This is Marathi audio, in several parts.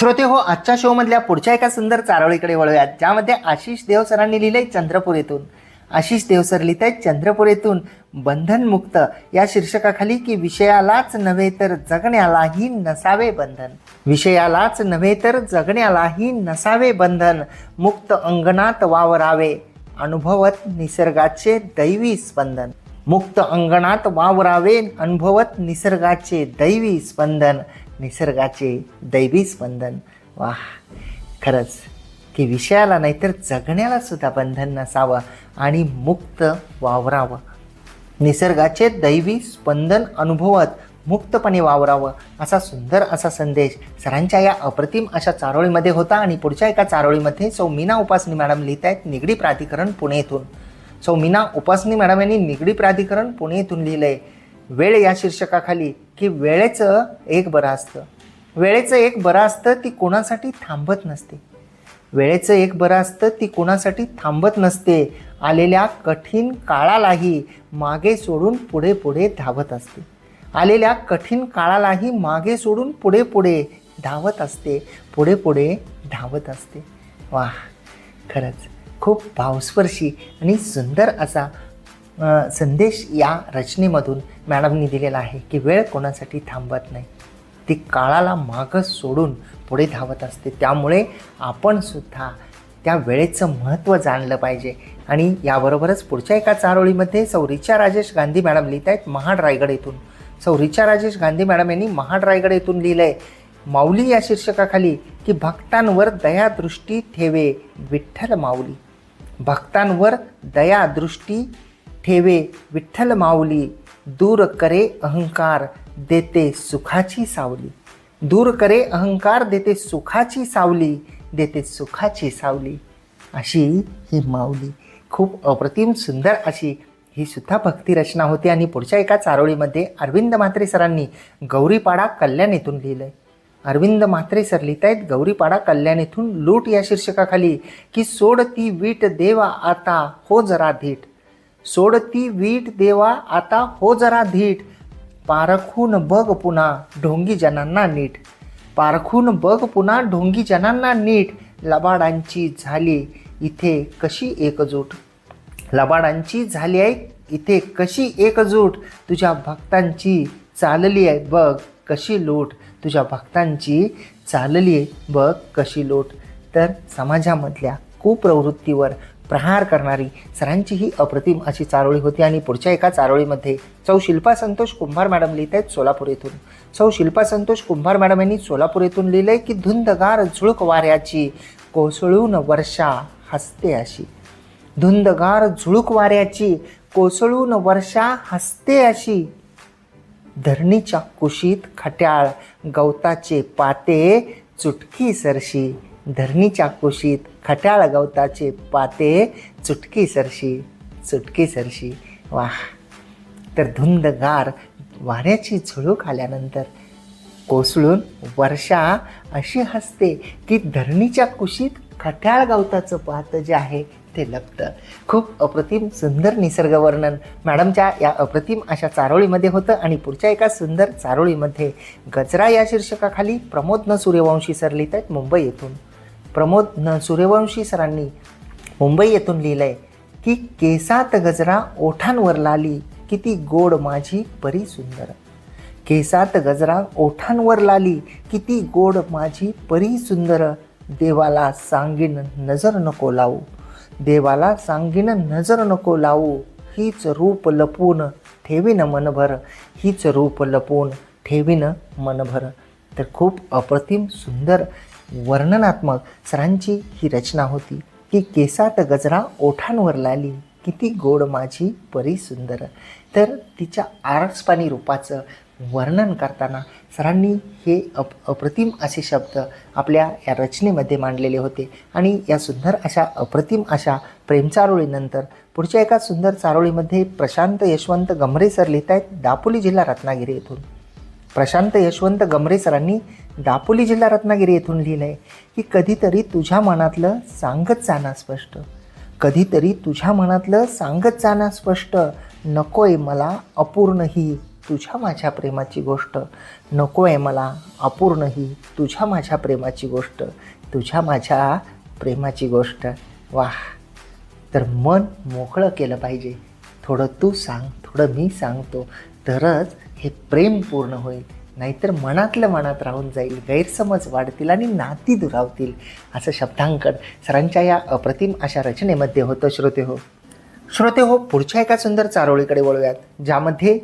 श्रोते हो आजच्या शोमधल्या पुढच्या एका सुंदर चारोळीकडे वळूयात ज्यामध्ये आशिष देव सरांनी लिहिलंय चंद्रपूर येथून आशिष देव सर लिहित आहेत चंद्रपूर येथून बंधनमुक्त. या शीर्षकाखाली की विषयालाच नव्हे तर जगण्यालाही नसावे बंधन. विषयालाच नव्हे तर जगण्यालाही नसावे बंधन. मुक्त अंगणात वावरावे अनुभवत निसर्गाचे दैवी स्पंदन. मुक्त अंगणात वावरावे अनुभवत निसर्गाचे दैवी स्पंदन. निसर्गाचे दैवी स्पंदन वा खरंच. की विषयाला नाहीतर जगण्याला सुद्धा बंधन नसावं आणि मुक्त वावरावं. निसर्गाचे दैवी स्पंदन अनुभवत मुक्तपणे वावरावं असा सुंदर असा संदेश सरांच्या या अप्रतिम अशा चारोळीमध्ये होता आणि पुढच्या एका चारोळीमध्ये सौ मीना उपासनी मॅडम लिहित आहेत निगडी प्राधिकरण पुणे येथून सौ मीना उपासनी मॅडम यांनी निगडी प्राधिकरण पुणे येथून लिहिलं आहे वेळ या शीर्षकाखाली की वेळेचं एक बरं असतं. वेळेचं एक बरं असतं ती कोणासाठी थांबत नसते. वेळेचं एक बरं असतं ती कोणासाठी थांबत नसते. आलेल्या कठीण काळालाही मागे सोडून पुढे पुढे धावत असते. आलेल्या कठीण काळालाही मागे सोडून पुढे पुढे धावत असते. पुढे पुढे धावत असते. वा खरंच खूप भावस्पर्शी आणि सुंदर असा संदेश या रचनेमधून मॅडमनी दिलेला आहे की वेळ कोणासाठी थांबत नाही. ती काळाला मागं सोडून पुढे धावत असते. त्यामुळे आपणसुद्धा त्या वेळेचं महत्त्व जाणलं पाहिजे. आणि याबरोबरच पुढच्या एका चारोळीमध्ये सौ रिचा राजेश गांधी मॅडम लिहित आहेत महाड रायगड येथून. सौ रिचा राजेश गांधी मॅडम यांनी महाड रायगड येथून लिहिलं आहे माऊली या शीर्षकाखाली की भक्तांवर दयादृष्टी ठेवे विठ्ठल माऊली. भक्तांवर दयादृष्टी ठेवे विठ्ठल माऊली दूर करे अहंकार देते सुखाची सावली. दूर करे अहंकार देते सुखाची सावली देते सुखाची सावली. अशी ही माऊली. खूप अप्रतिम सुंदर अशी ही सुद्धा भक्ती रचना होती आणि पुढच्या एका चारोळीमध्ये अरविंद म्हात्रे सरांनी गौरीपाडा कल्याण येथून लिहिलं आहे अरविंद म्हात्रे सर लिहित आहेत गौरीपाडा कल्याण येथून लूट या शीर्षकाखाली की सोड ती वीट देवा आता हो जरा धीट. सोड ती वीट देवा आता हो जरा धीट. पारखून बघ पुन्हा ढोंगी जनांना नीट. पारखून बघ पुन्हा ढोंगी जनांना नीट. लबाडांची झाली इथे कशी एकजूट. लबाडांची झाली आहे इथे कशी एकजूट. तुझ्या भक्तांची चालली आहे बघ कशी लूट. तुझ्या भक्तांची चालली आहे बघ कशी लूट. तर समाजामधल्या कुप्रवृत्तीवर प्रहार करणारी सरांची ही अप्रतिम अशी चारोळी होती आणि पुढच्या एका चारोळीमध्ये सौ शिल्पा संतोष कुंभार मॅडम लिहित आहेत सोलापूर येथून सौ शिल्पा संतोष कुंभार मॅडम यांनी सोलापूर येथून लिहिलं आहे की धुंदगार झुळक वाऱ्याची कोसळून वर्षा हसते अशी. धुंदगार झुळूक वाऱ्याची कोसळून वर्षा हसते अशी. धरणीच्या कुशीत खट्याळ गवताचे पाते चुटकी सरशी. धरणीच्या कुशीत खट्याळ गवताचे पाते चुटकी सरशी चुटकी सरशी. वाह. तर धुंदगार वाऱ्याची झुळूक आल्यानंतर कोसळून वर्षा अशी हसते की धरणीच्या कुशीत खट्याळ गवताचं पाहतं जे आहे ते लपतं. खूप अप्रतिम सुंदर निसर्ग वर्णन. मॅडमच्या या अप्रतिम अशा चारोळीमध्ये होतं आणि पुढच्या एका सुंदर चारोळीमध्ये गजरा या शीर्षकाखाली प्रमोद न सूर्यवंशी सरलीत आहेत मुंबई येथून. प्रमोद न सूर्यवंशी सरांनी मुंबई येथून लिहिलं आहे की केसात गजरा ओठांवर लाली किती गोड माझी परी सुंदर. केसात गजरा ओठांवर लाली किती गोड माझी परी सुंदर. देवाला सांगीन नजर नको लावू देवाला सांगीन नजर नको लावू. हीच रूप लपवून ठेवीन मनभर हीच रूप लपवून ठेवीन मनभर. तर खूप अप्रतिम सुंदर वर्णनात्मक सरांची ही रचना होती. की केसात गजरा ओठांवर लाली. किती गोड माझी परी सुंदर. तर तिच्या आरसपाणी रूपाचं वर्णन करताना सरांनी हे अप अप्रतिम असे शब्द आपल्या या रचनेमध्ये मांडलेले होते. आणि या सुंदर अशा अप्रतिम अशा प्रेमचारोळीनंतर पुढच्या एका सुंदर चारोळीमध्ये प्रशांत यशवंत गमरे सर लिहित आहेत दापोली जिल्हा रत्नागिरी येथून. प्रशांत यशवंत गमरे सरांनी दापोली जिल्हा रत्नागिरी येथून लिहिलं आहे की कधीतरी तुझ्या मनातलं सांगत जाणं स्पष्ट. कधीतरी तुझ्या मनातलं सांगत जाणं स्पष्ट. नकोय मला अपूर्ण ही तुझ्या माझ्या प्रेमाची गोष्ट. नको आहे मला अपूर्ण ही तुझ्या माझ्या प्रेमाची गोष्ट. तुझ्या माझ्या प्रेमाची गोष्ट. वाह. तर मन मोकळं केलं पाहिजे. थोडं तू सांग थोडं मी सांगतो. तरच हे प्रेम पूर्ण होईल. नाहीतर मनातलं मनात राहून जाईल गैरसमज वाढतील आणि नाती दुरावतील असं शब्दांकन सरांच्या या अप्रतिम अशा रचनेमध्ये होतं. श्रोते हो. श्रोते हो पुढच्या एका सुंदर चारोळीकडे वळूयात ज्यामध्ये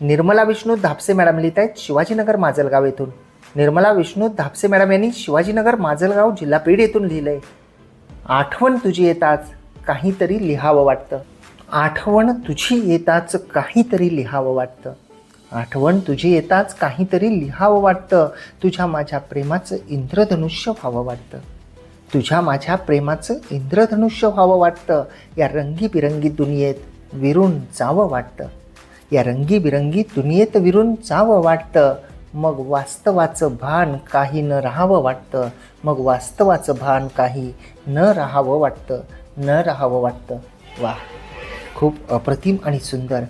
निर्मला विष्णू धापसे मॅडम लिहित आहेत शिवाजीनगर माजलगाव येथून. निर्मला विष्णू धापसे मॅडम यांनी शिवाजीनगर माजलगाव जिल्हा पेठ येथून लिहिलंय. आठवण तुझी येताच काहीतरी लिहावं वाटतं. आठवण तुझी येताच काहीतरी लिहावं वाटतं. आठवण तुझी येताच काहीतरी लिहावं वाटतं. तुझ्या माझ्या प्रेमाचं इंद्रधनुष्य व्हावं वाटतं. तुझ्या माझ्या प्रेमाचं इंद्रधनुष्य व्हावं वाटतं. या रंगीबिरंगी दुनियेत विरून जावं वाटतं. या रंगीबिरंगी दुनियेत विरून जावं वाटतं. मग वास्तवाचं भान काही न राहावं वाटतं. मग वास्तवाचं भान काही न राहावं वाटतं. न राहावं वाटतं. वा खूप अप्रतिम आणि सुंदर.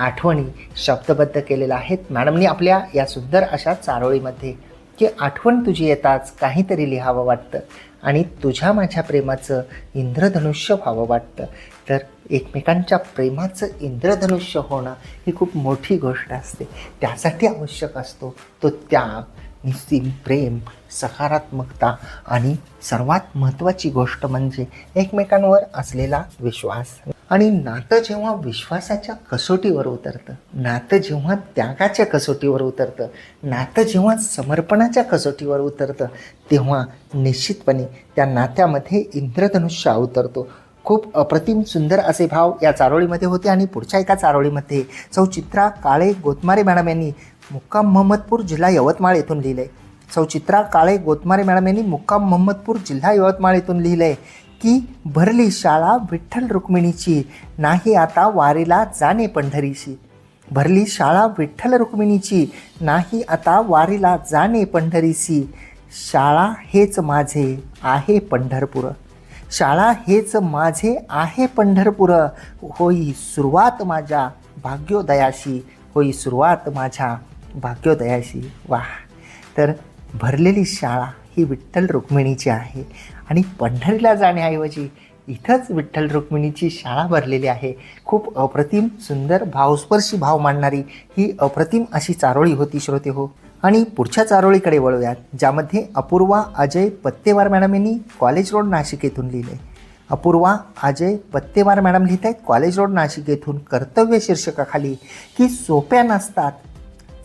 आठवणी शब्दबद्ध केलेल्या आहेत. मॅडमनी आपल्या या सुंदर अशा चारोळीमध्ये की आठवण तुझी येताच काहीतरी लिहावं वाटतं आणि तुझ्या माझ्या प्रेमाचं इंद्रधनुष्य व्हावं वाटतं. तर एकमेकांच्या प्रेमाचं इंद्रधनुष्य होणं ही खूप मोठी गोष्ट असते. त्यासाठी आवश्यक असतो तो त्याग निस्तीम प्रेम सकारात्मकता आणि सर्वात महत्त्वाची गोष्ट म्हणजे एकमेकांवर असलेला विश्वास. आणि नातं जेव्हा विश्वासाच्या कसोटीवर उतरतं नातं जेव्हा त्यागाच्या कसोटीवर उतरतं नातं जेव्हा समर्पणाच्या कसोटीवर उतरतं तेव्हा निश्चितपणे त्या नात्यामध्ये इंद्रधनुष्य अवतरतो खूप अप्रतिम सुंदर असे भाव या चारोळीमध्ये होते आणि पुढच्या एका चारोळीमध्ये सौचित्रा काळे गोतमारे मॅडम यांनी मुक्काम महम्मदपूर जिल्हा यवतमाळ येथून लिहिलं. आहे सौचित्रा काळे गोतमारे मॅडम यांनी मुक्काम महम्मदपूर जिल्हा यवतमाळ येथून लिहिलं. आहे की भरली शाळा विठ्ठल रुक्मिणीची. नाही आता वारीला जाणे पंढरीशी. भरली शाळा विठ्ठल रुक्मिणीची. नाही आता वारीला जाणे पंढरीशी. शाळा हेच माझे आहे पंढरपूर. शाळा हेच माझे आहे पंढरपूर. होई सुरुवात माझ्या भाग्योदयाशी. होई सुरुवात माझ्या भाग्योदयाशी. वा तर भरलेली शाळा ही विठ्ठल रुक्मिणीची आहे. आणि पंढरीला जाण्याऐवजी इथंच विठ्ठल रुक्मिणीची शाळा भरलेली आहे. खूप अप्रतिम सुंदर भावस्पर्शी भाव मांडणारी ही अप्रतिम अशी चारोळी होती श्रोते हो. आणि पुढच्या चारोळीकडे वळूयात ज्यामध्ये अपूर्वा अजय पत्तेवार मॅडम यांनी कॉलेज रोड नाशिक येथून लिहिले. अपूर्वा अजय पत्तेवार मॅडम लिहित आहेत कॉलेज रोड नाशिक येथून कर्तव्य शीर्षकाखाली की सोप्या नसतात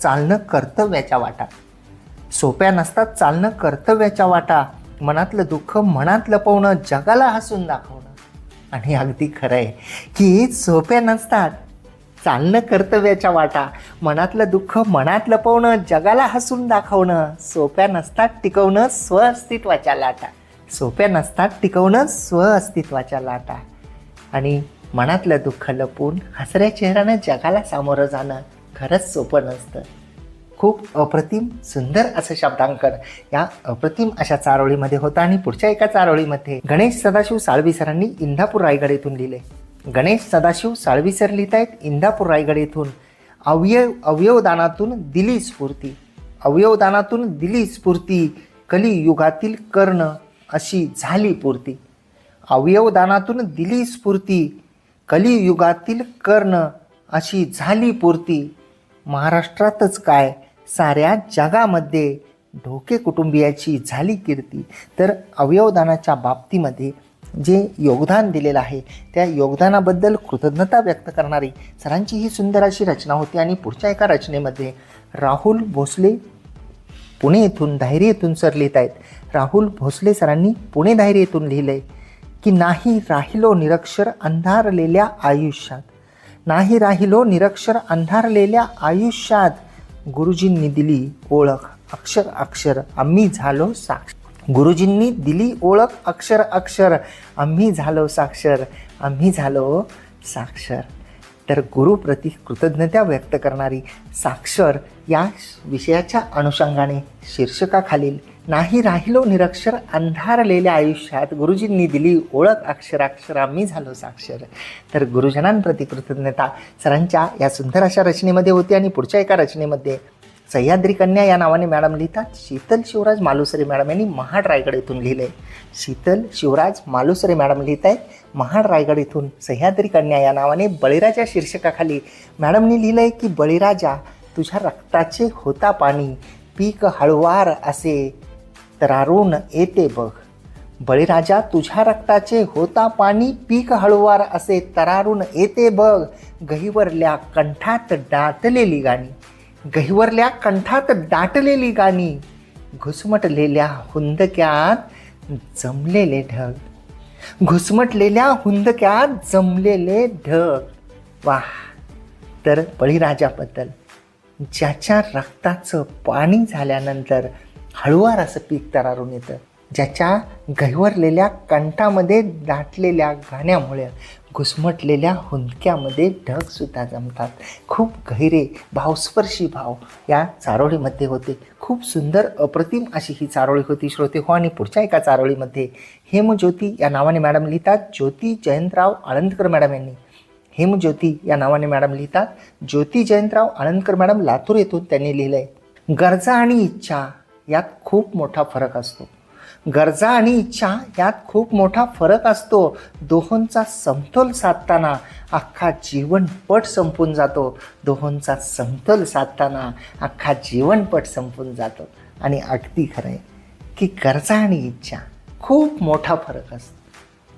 चालणं कर्तव्याच्या वाटात. सोप्या नसतात चालणं कर्तव्याच्या वाटा. मनातलं दुःख मनात लपवणं जगाला हसून दाखवणं. आणि अगदी खरं आहे की सोप्या नसतात चालणं कर्तव्याच्या वाटा. मनातलं दुःख मनात लपवणं जगाला हसून दाखवणं. सोप्या नसतात टिकवणं स्वअस्तित्वाच्या लाटा. सोप्या नसतात टिकवणं स्वअस्तित्वाच्या लाटा. आणि मनातलं दुःख लपून हसऱ्या चेहऱ्यानं जगाला सामोरं जाणं खरंच सोपं नसतं. खूप अप्रतिम सुंदर असं शब्दांकन या अप्रतिम अशा चारोळीमध्ये होतं आणि पुढच्या एका चारोळीमध्ये गणेश सदाशिव साळवी सरांनी इंदापूर रायगड येथून लिहिले. गणेश सदाशिव साळवी सर लिहित आहेत इंदापूर रायगड येथून अवयव अवयवदानातून दिली स्फूर्ती. अवयवदानातून दिली स्फूर्ती कलियुगातील कर्ण अशी झाली पूर्ती. अवयवदानातून दिली स्फूर्ती कलियुगातील कर्ण अशी झाली पूर्ती. महाराष्ट्रातच काय साऱ्या जगामध्ये ढोके कुटुंबियाची झाली कीर्ती. तर अवयवदानाच्या बाबतीमध्ये जे योगदान दिलेलं आहे त्या योगदानाबद्दल कृतज्ञता व्यक्त करणारी सरांची ही सुंदर अशी रचना होती. आणि पुढच्या एका रचनेमध्ये राहुल भोसले पुणे येथून धायरी येथून सर लिहित आहेत. राहुल भोसले सरांनी पुणे धायरी येथून लिहिलंय की नाही राहिलो निरक्षर अंधारलेल्या आयुष्यात. नाही राहिलो निरक्षर अंधारलेल्या आयुष्यात. गुरुजींनी दिली ओळख अक्षर अक्षर आम्ही झालो साक्ष गुरुजींनी दिली ओळख अक्षर अक्षर आम्ही झालो साक्षर आम्ही झालो साक्षर. तर गुरुप्रती कृतज्ञता व्यक्त करणारी साक्षर या विषयाच्या अनुषंगाने शीर्षकाखालील नाही राहिलो निरक्षर अंधारलेल्या आयुष्यात गुरुजींनी दिली ओळख अक्षराक्षरा मी झालो साक्षर. तर गुरुजनांप्रती कृतज्ञता. सरांच्या या सुंदर अशा रचनेमध्ये होती आणि पुढच्या एका रचनेमध्ये सह्याद्री कन्या या नावाने मॅडम लिहितात. शीतल शिवराज मालुसरे मॅडम यांनी महाड रायगड येथून लिहिले. शीतल शिवराज मालुसरे मॅडम लिहित आहेत. महाड रायगड येथून सह्याद्री कन्या या नावाने बळीराजा शीर्षकाखाली मॅडमनी लिहिलं आहे की बळीराजा तुझ्या रक्ताचे होता पाणी पीक हळवार असे तरारून येते बघ. बळीराजा तुझ्या रक्ताचे होता पाणी पीक हळुवार असे तरारून येते बघ. गहिवरल्या कंठात दाटलेली गाणी. गहिवरल्या कंठात दाटलेली गाणी. घुसमटलेल्या हुंदक्यात जमलेले ढग. घुसमटलेल्या हुंदक्यात जमलेले ढग. वाह! तर बळीराजाबद्दल ज्याच्या रक्ताचं पाणी झाल्यानंतर हळुवार असं पीक तरारून येतं. ज्याच्या गहिवरलेल्या कंठामध्ये दाटलेल्या गाण्यामुळे घुसमटलेल्या हुंदक्यामध्ये ढगसुद्धा जमतात. खूप गहिरे भावस्पर्शी भाव या चारोळीमध्ये होते. खूप सुंदर अप्रतिम अशी ही चारोळी होती श्रोते हो. आणि पुढच्या एका चारोळीमध्ये हेमज्योती या नावाने मॅडम लिहितात. ज्योती जयंतराव आळंदकर मॅडम यांनी हेमज्योती या नावाने मॅडम लिहितात. ज्योती जयंतराव आळंदकर मॅडम लातूर येथून त्यांनी लिहिलं आहे गरजा आणि इच्छा यात खूप मोठा फरक असतो. गरजा आणि इच्छा यात खूप मोठा फरक असतो. दोहोंचा समतोल साधताना अख्खा जीवनपट संपून जातो. दोहोंचा समतोल साधताना अख्खा जीवनपट संपून जातो. आणि अगदी खरं आहे की गरजा आणि इच्छा खूप मोठा फरक असतो.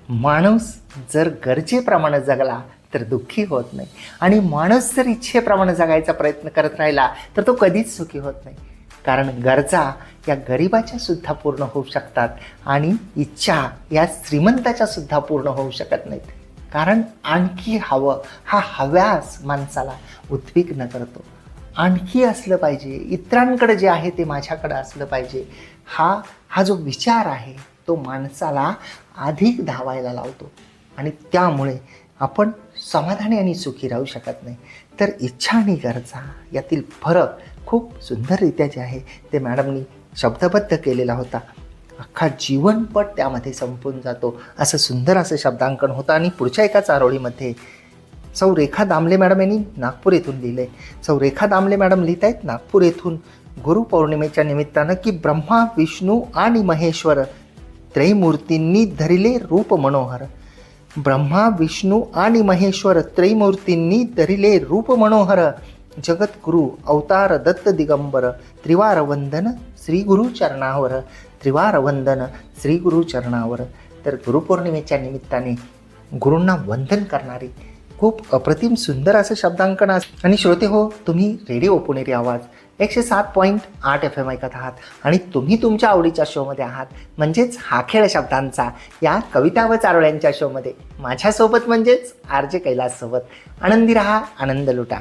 माणूस जर गरजेप्रमाणे जगला तर दुःखी होत नाही. आणि माणूस जर इच्छेप्रमाणे जगायचा प्रयत्न करत राहिला तर तो कधीच सुखी होत नाही. कारण गरजा या गरिबाच्या सुद्धा पूर्ण होऊ शकतात आणि इच्छा या श्रीमंताच्या सुद्धा पूर्ण होऊ शकत नाहीत. कारण आणखी हवं हा हव्यास माणसाला उद्विग्न करतो. आणखी असलं पाहिजे इतरांकडे जे आहे ते माझ्याकडे असलं पाहिजे. हा हा जो विचार आहे तो माणसाला अधिक धावायला लावतो. आणि त्यामुळे आपण समाधानी आणि सुखी राहू शकत नाही. तर इच्छा आणि गरजा यातील फरक खूप सुंदररित्या जे आहे ते मॅडमनी शब्दबद्ध केलेला होता. अख्खा जीवनपट त्यामध्ये संपून जातो. असं सुंदर असं शब्दांकन होतं आणि पुढच्या एका चारोळीमध्ये सौ रेखा दामले मॅडम यांनी नागपूर येथून लिहिले. सौ रेखा दामले मॅडम लिहित आहेत नागपूर येथून गुरुपौर्णिमेच्या निमित्तानं की ब्रह्मा विष्णू आणि महेश्वर त्रैमूर्तींनी धरिले रूप मनोहर. ब्रह्मा विष्णू आणि महेश्वर त्रैमूर्तींनी धरिले रूप मनोहर. जगद्गुरु अवतार दत्त दिगंबर त्रिवार वंदन श्री गुरु चरणावर त्रिवार वंदन श्री गुरु चरणावर. तर गुरुपौर्णिमेच्या निमित्ताने गुरूंना वंदन करणारी खूप अप्रतिम सुंदर असं शब्दांकन अस आणि श्रोते हो तुम्ही रेडिओ पुणेरी आवाज एकशे सात पॉईंट आठ एफ एम ऐकत आहात आणि तुम्ही तुमच्या आवडीच्या शोमध्ये आहात. म्हणजेच हा खेळ शब्दांचा या कविता व चारोळ्यांच्या शोमध्ये. माझ्यासोबत म्हणजेच आर जे कैलाससोबत. आनंदी रहा आनंद लुटा.